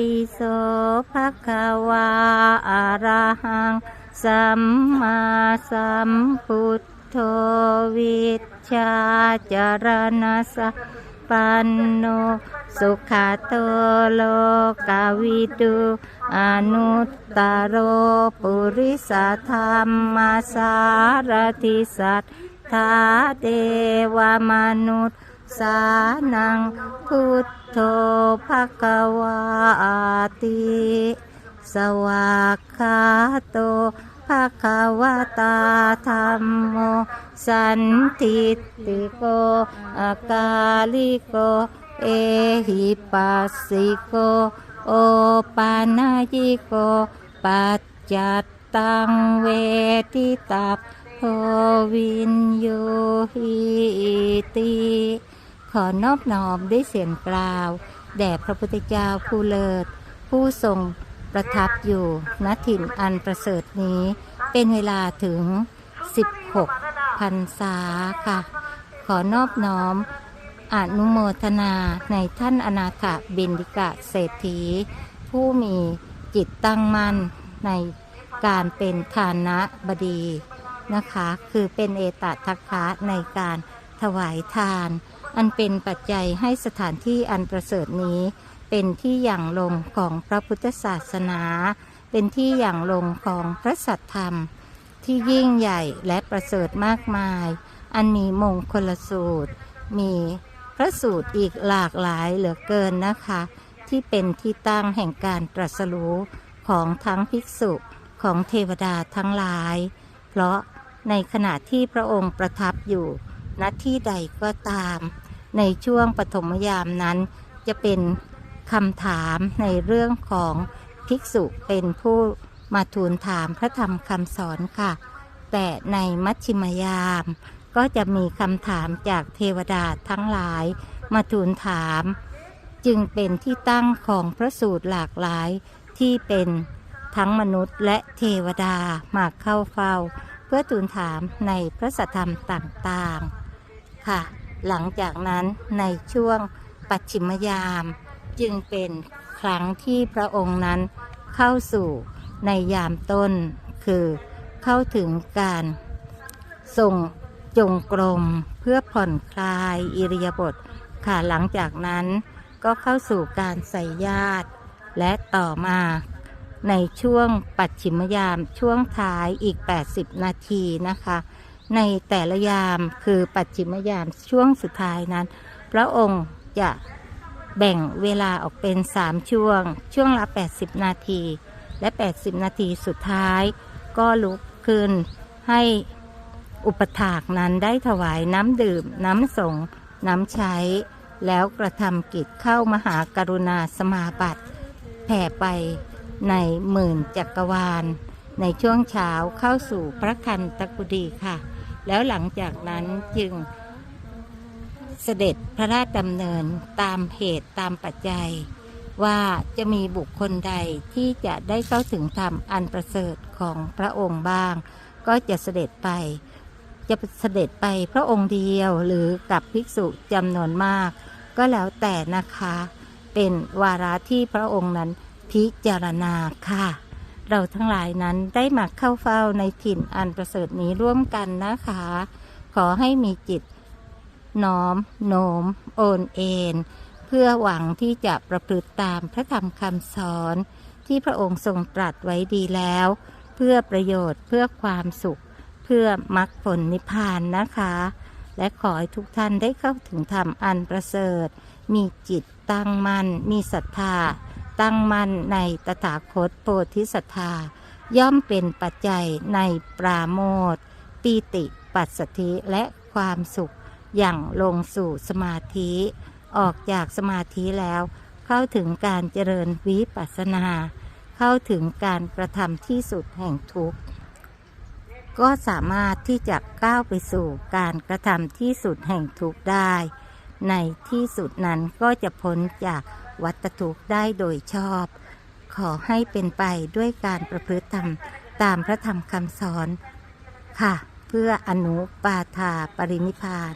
ติโสภะคะวาอะระหัง สัมมาสัมพุทโธวิชาจารณะสปันโนสุขโตโลกาวิดูอนุตตโรปุริสธรรมสารติสัทธาเทวมนุษย์สานังพุท โธภะควาติสวากขาโตภะคะวะตาธรรมโมสันทิติโกอากาลิโก เอหิปัสสิโก โอปานายิโก ปัจจัตตังเวทิตัพโพวินโยหิติ ขอนอบน้อมได้เสียงกล่าว แด่พระพุทธเจ้าผู้เลิศ ผู้ทรงประทับอยู่ณถิ่นอันประเสริฐนี้ เป็นเวลาถึง 16พรรษาค่ะ ขอนอบน้อมอนุโมทนาในท่านอนาถบินดิกะเศรษฐี ผู้มีจิตตั้งมั่นในการเป็นทานะบดีนะคะ คือเป็นเอตทัคคะในการถวายทาน อันเป็นปัจจัยให้สถานที่อันประเสริฐนี้ เป็นที่อย่างลงของพระพุทธศาสนา เป็นที่อย่างลงของพระสัทธรรม ที่ยิ่งใหญ่และประเสริฐมากมาย อันมีมงคลสูตร มีพระสูตรอีกหลากหลายเหลือเกินนะคะ ที่เป็นที่ตั้งแห่งการตรัสรู้ของทั้งภิกษุของเทวดาทั้งหลาย เพราะในขณะที่พระองค์ประทับอยู่ ณที่ใดก็ตาม ในช่วงปฐมยามนั้น จะเป็นคำถามในเรื่องของภิกษุเป็นผู้มาทูลถามพระธรรมคำสอนค่ะ แต่ในมัชชิมยาม ก็จะมีคำถามจากเทวดาทั้งหลาย มาทูลถาม จึงเป็นที่ตั้งของพระสูตรหลากหลายที่เป็นทั้งมนุษย์และเทวดามาเข้าเฝ้า เพื่อทูลถามในพระสัทธรรมต่างๆ ค่ะ หลังจากนั้นในช่วงปัจฉิมยาม จึงเป็นครั้งที่พระองค์นั้นเข้าสู่ในยามต้น คือเข้าถึงการทรงจงกรมเพื่อผ่อนคลายอิริยาบถค่ะหลังจากนั้นก็เข้าสู่การใส่ญาติ และต่อมาในช่วงปัจฉิมยามช่วงท้ายอีก 80 นาทีนะคะ ในแต่ละยามคือปัจฉิมยามช่วงสุดท้ายนั้น พระองค์จะแบ่งเวลาออกเป็น3ช่วง ช่วงละ 80 นาที และ 80 นาทีสุดท้าย ก็ลุกขึ้นให้อุปถากนั้นได้ถวายน้ำดื่ม น้ำสงน้ำใช้ แล้วกระทำกิจเข้ามหากรุณาสมาบัติแผ่ไปในหมื่นจักรวาล ในช่วงเช้าเข้าสู่พระคันตะกุดีค่ะ แล้วหลังจากนั้นจึงเสด็จพระราชดำเนินตามเหตุตามปัจจัย ว่าจะมีบุคคลใดที่จะได้เข้าถึงธรรมอันประเสริฐของพระองค์บ้าง ก็จะเสด็จไป จะเสด็จไปพระองค์เดียวหรือกับภิกษุจำนวนมาก ก็แล้วแต่นะคะ เป็นวาระที่พระองค์นั้นพิจารณาค่ะ เราทั้งหลายนั้นได้มาเข้าเฝ้าในถิ่นอันประเสริฐนี้ร่วมกันนะคะ ขอให้มีจิตน้อมโน้มโอนเอ็นเพื่อหวังที่จะประพฤติตามพระธรรมคำสอน ที่พระองค์ทรงตรัสไว้ดีแล้ว เพื่อประโยชน์เพื่อความสุข เพื่อมรรคผลนิพพานนะคะ และขอให้ทุกท่านได้เข้าถึงธรรมอันประเสริฐ มีจิตตั้งมั่นมีศรัทธา ตั้งมั่นในตถาคตโพธิศรัทธา ย่อมเป็นปัจจัยในปราโมทย์ปีติปัสสธิและความสุขอย่างลงสู่สมาธิ ออกจากสมาธิแล้ว เข้าถึงการเจริญวิปัสสนา เข้าถึงการกระทำที่สุดแห่งทุกข์ ก็สามารถที่จะก้าวไปสู่การกระทำที่สุดแห่งทุกข์ได้ ในที่สุดนั้นก็จะพ้นจาก วัตทุกข์ได้โดยชอบ ขอให้เป็นไปด้วยการประพฤติธรรมตามพระธรรมคำสอน ค่ะ เพื่ออนุปาทาปรินิพาน